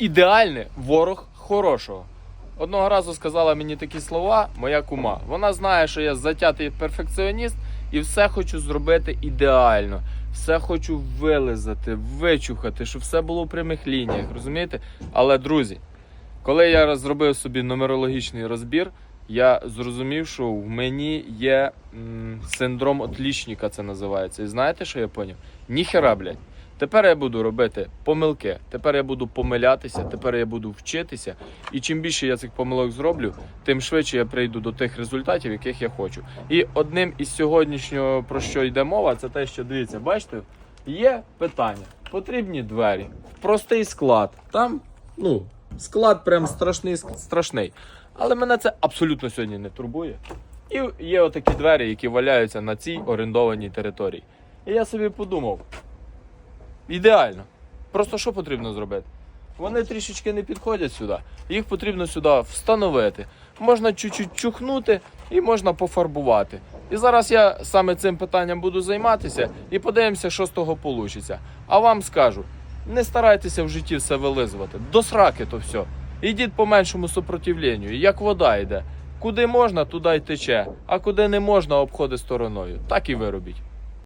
ідеальне ворог хорошого. Одного разу сказала мені такі слова моя кума. Вона знає, що я затятий перфекціоніст і все хочу зробити ідеально. Все хочу вилизати, вичухати, щоб все було в прямих лініях, розумієте? Але, друзі, коли я зробив собі нумерологічний розбір, я зрозумів, що в мені є м, синдром отлічника, це називається. І знаєте, що я поняв? Ніхера, блядь. Тепер я буду робити помилки. Тепер я буду помилятися, тепер я буду вчитися. І чим більше я цих помилок зроблю, тим швидше я прийду до тих результатів, яких я хочу. І одним із сьогоднішнього про що йде мова, це те, що дивіться, бачите, є питання. Потрібні двері, простий склад. Там, ну, склад прям страшний, страшний. Але мене це абсолютно сьогодні не турбує. І є отакі двері, які валяються на цій орендованій території. І я собі подумав. Ідеально. Просто що потрібно зробити? Вони трішечки не підходять сюди. Їх потрібно сюди встановити. Можна чуть-чуть чухнути і можна пофарбувати. І зараз я саме цим питанням буду займатися і подивимося, що з того вийде. А вам скажу: не старайтеся в житті все вилизувати. До сраки то все. Ідіть по меншому супротивленню, як вода йде. Куди можна, туди й тече, а куди не можна, обходить стороною. Так і ви робіть.